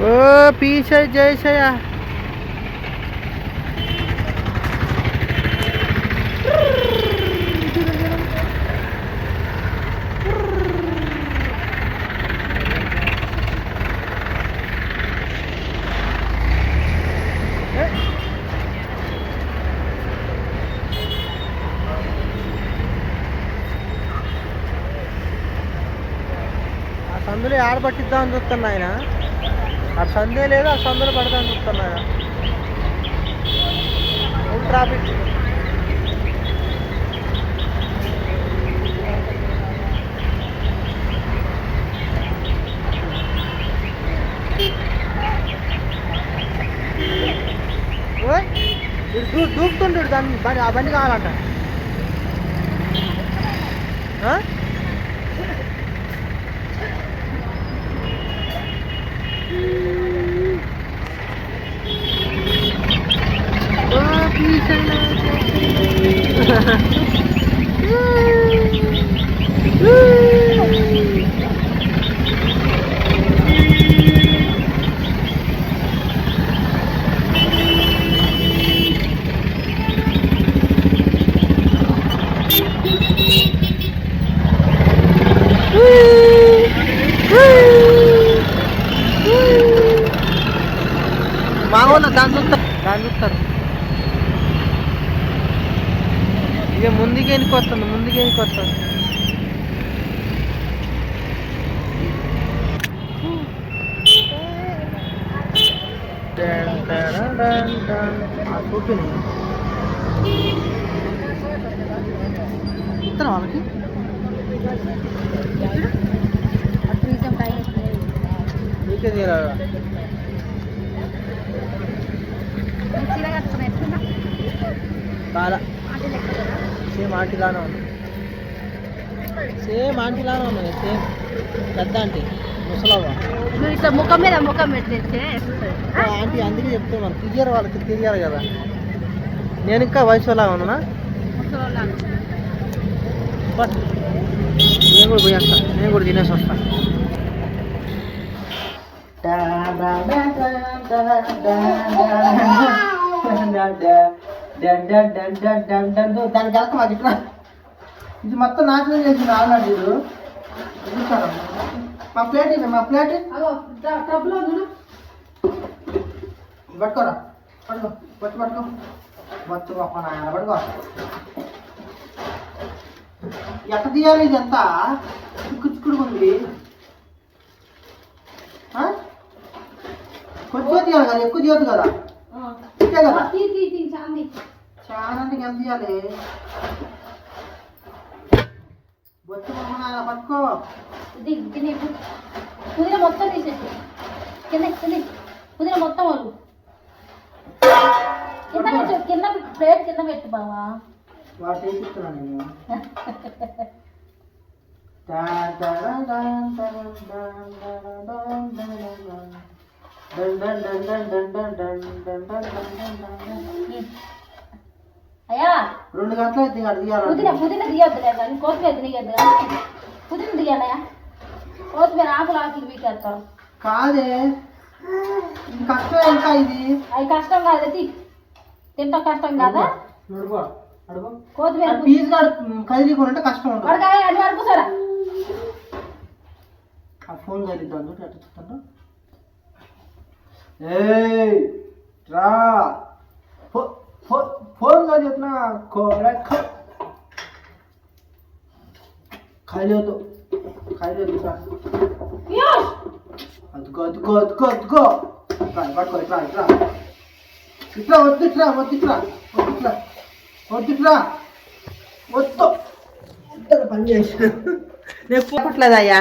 Oh, pizza, Jaya, saya. సందులో ఆడ పట్టిద్దామని చూస్తున్నా ఆయన. ఆ సందే లేదు ఆ సందులో పడదామని చూస్తున్నా ఆయన. ఫుల్ ట్రాఫిక్ దూ దూకుతుంటాడు దాన్ని బండి ఆ బండి కావాలంట. మా వాళ్ళు దాన్ని చూస్తారు దాన్ని చూస్తారు ఇక ముందుకే వస్తుంది? ముందుకే వస్తుంది? ఇస్తాను వాళ్ళకి? నీకే కాలా సేమ్ ఆంటీలానే ఉంది సేమ్ ఆంటీలానే ఉన్నది సేమ్ పెద్ద ఆంటీ ముసలవ్వ నువ్వు ఇట్లా ముఖం మీద ముఖం పెట్టేస్తే ఆ ఆంటీ అందుకే చెప్తున్నాను క్లియర్ వాళ్ళకి తెలియాలి కదా నేను ఇంకా వయసులా ఉన్నానా బట్ నేను కూడా పోయేస్తా నేను కూడా తినేసి వస్తా దాని కలక మాకు ఇట్లా. ఇది మొత్తం నాశనం చేసింది ఆల్రెడీ ఇది చూసారా? మా ప్లేట్ ఇది మా ప్లేట్. టబ్లో పట్టుకోరా. పట్టుకో పట్టు పట్టుకో. బొచ్చు గొప్ప నాయన పట్టుకో. ఎట్ట తీయాలి ఇది ఎంత చిక్కు చిక్కుడు ఉంది? కొంచెం తీయాలి కదా ఎక్కువ తీయద్దు కదా. ఇంతే కదా? తీ తీ తీ చాంది చాలా అంటే ఎంత తీయాలి బొచ్చు గొప్ప నాయన పట్టుకో దిగ్ తిని పుదీన మొత్తం తీసేసి కింద కింద పుదీన మొత్తం వాళ్ళు కింద పెట్టు కింద పెట్టు ప్లేట్ కింద పెట్టు బావా వాడు చేపిస్తున్నా నేను అయ్యా రెండు గంటలు అయితే ఇక్కడ పుదీన తీయాలి పుదీన తీయద్దు లేదా కొత్తిమీర తీయద్దు పుదీన తీయాలయ్యా కొత్తిమీర ఆకులు ఆకులు వీకేస్తారు కాదే ఇది కష్టం ఇంకా ఇది. అది కష్టం కాదు తీ. తింటాం కష్టం కాదా? అడుగు అడుగు కొత్తిమీర పీస్ కాదు కదిలికుంటే కష్టం ఉండదు. అడగాలి వరకు సరే ఆ ఫోన్ కదిలిద్దాం చూడు అట్లా చూస్తాను ఏయ్ రా. ఫో- ఫో- ఫోన్ కాదు చెప్తున్నా కొడక ఖాళీ వద్దు ఖాళీ వద్దు రా యోష్! అదుకో అదుకో అదుకో అదుకో ఇట్లా పట్టుకో ఇట్లా ఇట్లా ఇట్లా వద్దు ఇట్లా వద్దు ఇట్లా వద్దు ఇట్లా వద్దు ఇట్లా వద్దు ఇట్లా పని చేసి నేను పోవట్లేదయ్యా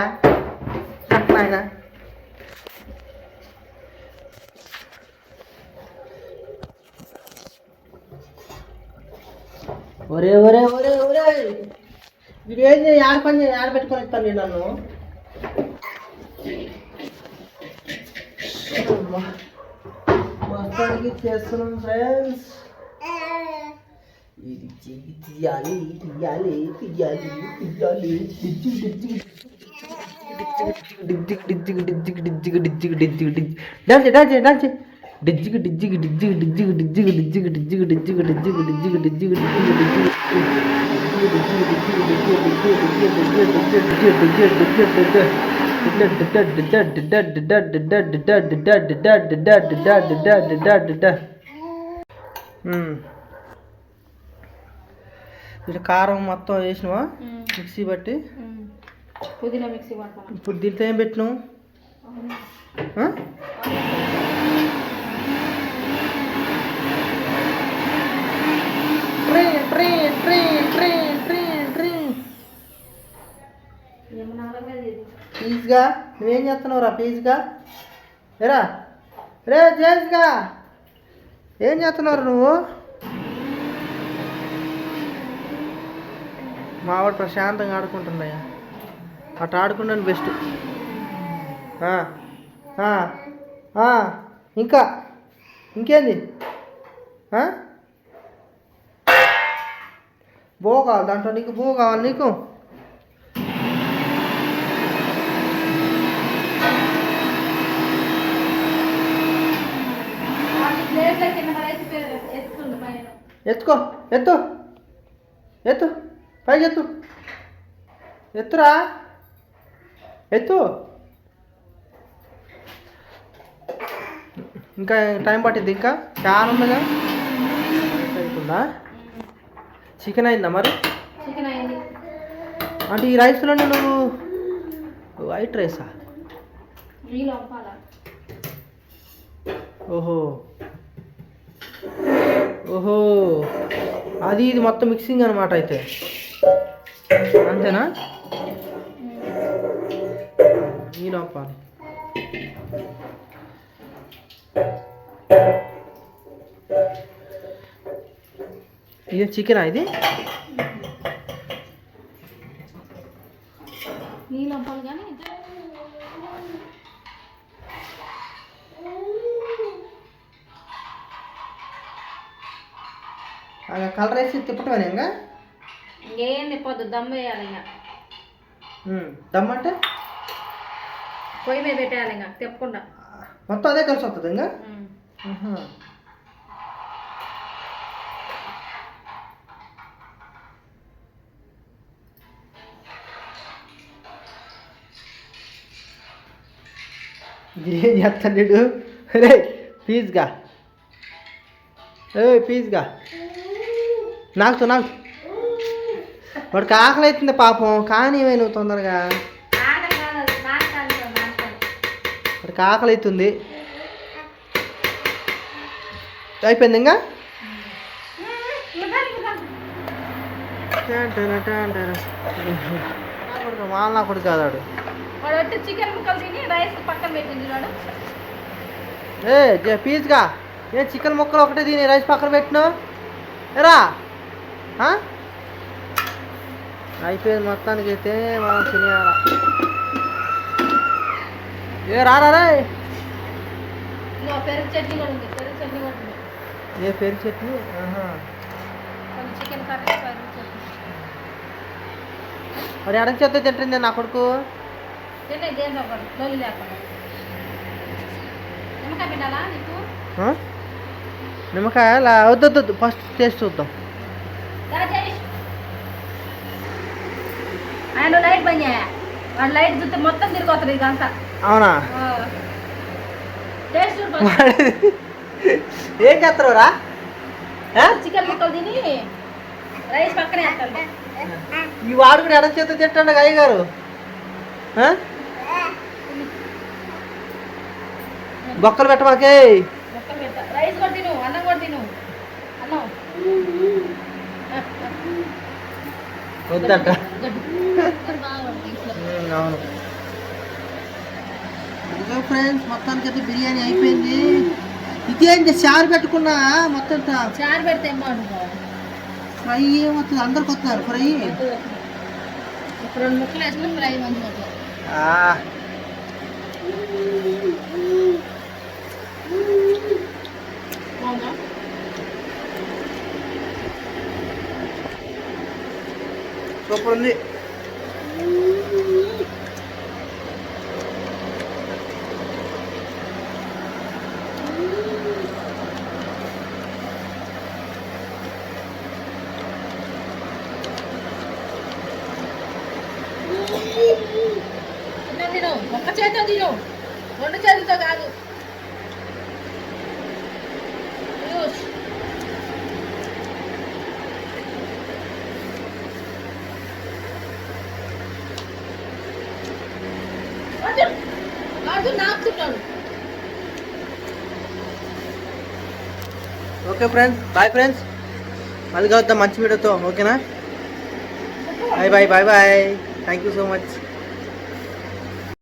ఒరే ఒరే ఒరే ఒరే వీడు ఏం యాడ పని యాడ పెట్టుకొని ఇస్తాను నేను నన్ను మొత్తానికి చేస్తున్నాం ఫ్రెండ్స్ ఇది తీయాలి తీయాలి తీయాలి తీయాలి డాన్స్ డాన్స్ డాన్స్ డిజ్జికి డిజ్జికి డిజ్జికి డిజ్జికి డిజ్జికి డిజ్జికి డిజ్జికి డిజ్జికి డిజ్జికి డిజ్జికి డిజ్జికి ఇట్లా కారం మొత్తం వేసినవా మిక్సీ బట్టి పుదీనా మిక్సీ ఇప్పుడు దీంట్లో ఏం పెట్టినావు ప్లీజ్గా నువ్వేం చేస్తున్నావు రా ప్లీజ్గా ఏరా? రే జేమ్స్గా! ఏం చేస్తున్నారు నువ్వు? మావాడు ప్రశాంతంగా ఆడుకుంటున్నాయా అటు ఆడుకుంటాను బెస్ట్. ఇంకా? ఇంకేంది? భూ బో కావాలి దాంట్లో నీకు బో కావాలి నీకు వాటి ప్లేట్ల కింద పడేసి ఎత్తుకుండు పైన ఎత్తుకో ఎత్తు. ఎత్తు. పైకి ఎత్తు. ఎత్తురా. ఎత్తు. ఇంకా టైం పట్టింది ఇంకా? చాలా ఉందిగా. అవుతుందా చికెన్ అయిందా మరి? చికెన్ అయింది. అంటే ఈ రైస్లోనే నువ్వు వైట్ రైసా? ఓహో. ఓహో. అది ఇది మొత్తం మిక్సింగ్ అనమాట అయితే. అంతేనా? ఈ లోపాలి. ఇది చికెనా ఇది? నీళ్ళు లోపాలి కానీ కలర్ వేసి తిప్పటమేనా ఇంకా? ఇంకేం తిప్పొద్దు దమ్ వేయాలి ఇంకా. దమ్మంటే పొయ్యి మీద పెట్టేయాలి ఇంకా తిప్పకుండా. మొత్తం అదే కలిసి వస్తుంది ఇంకా? ఏం చేస్తాడు రే ప్లీజ్గా ఏ ప్లీజ్గా నాకు నాకు వాడికి ఆకలి అవుతుంది పాపం కానీ నువ్వు తొందరగా? వాడికి ఆకలి అవుతుంది అయిపోయింది ఇంకా? వాళ్ళ నా కొడుకు కాదాడు ఏ జే- ఏ చికెన్ ముక్కలు ఒకటే తిని రైస్ పక్కన పెట్టినా ఎరా అయిపోయింది మొత్తానికి అయితే మనం తినేయాల. ఏ రారా ఏ పెరుగు చట్నీ? మరి ఎడం చేత్తో తింటుంది నా కొడుకు. నిమ్మకాయ వద్దొద్దు ఫస్ట్ టేస్ట్ చూద్దాం. ఆయన లైట్ బంద్ వాడు లైట్ చూస్తే మొత్తం తిరిగి ఇదంతా అవునా? టేస్ట్ ఏం చేస్తారు రా? చికెన్ ముక్కలు తిని రైస్ పక్కనే వేస్తాను ఈ వాడు కూడా ఎడం చేత తింటాడు అయ్య గారు బొక్కలు పెట్టమాకే. రైస్ కూడా తిను అన్నం కూడా తిను. అన్నం. వద్దంట. అవును. ఇదిగో ఫ్రెండ్స్ మొత్తానికి అయితే బిర్యానీ అయిపోయింది. ఇదేంటి చారు పెట్టుకున్నా? మొత్తం చారు పెడితే ఫ్రై ఏమవుతుంది అందరికి వస్తున్నారు ఫ్రై? రెండు ముక్కలు వేసుకుని ఫ్రై మంచిగా అట్లా ఆ, బాగుందా సూపర్ ఉంది తిన్నాను తిను ఒక్క చేతితో తిను రెండు చేతులతో కాదు అర్జున్ అర్జున్ నాకుతున్నాడు ఓకే ఫ్రెండ్స్ బాయ్ ఫ్రెండ్స్. మళ్ళీ కలుద్దాం మంచి వీడియోతో ఓకేనా? Bye bye bye bye. Thank you so much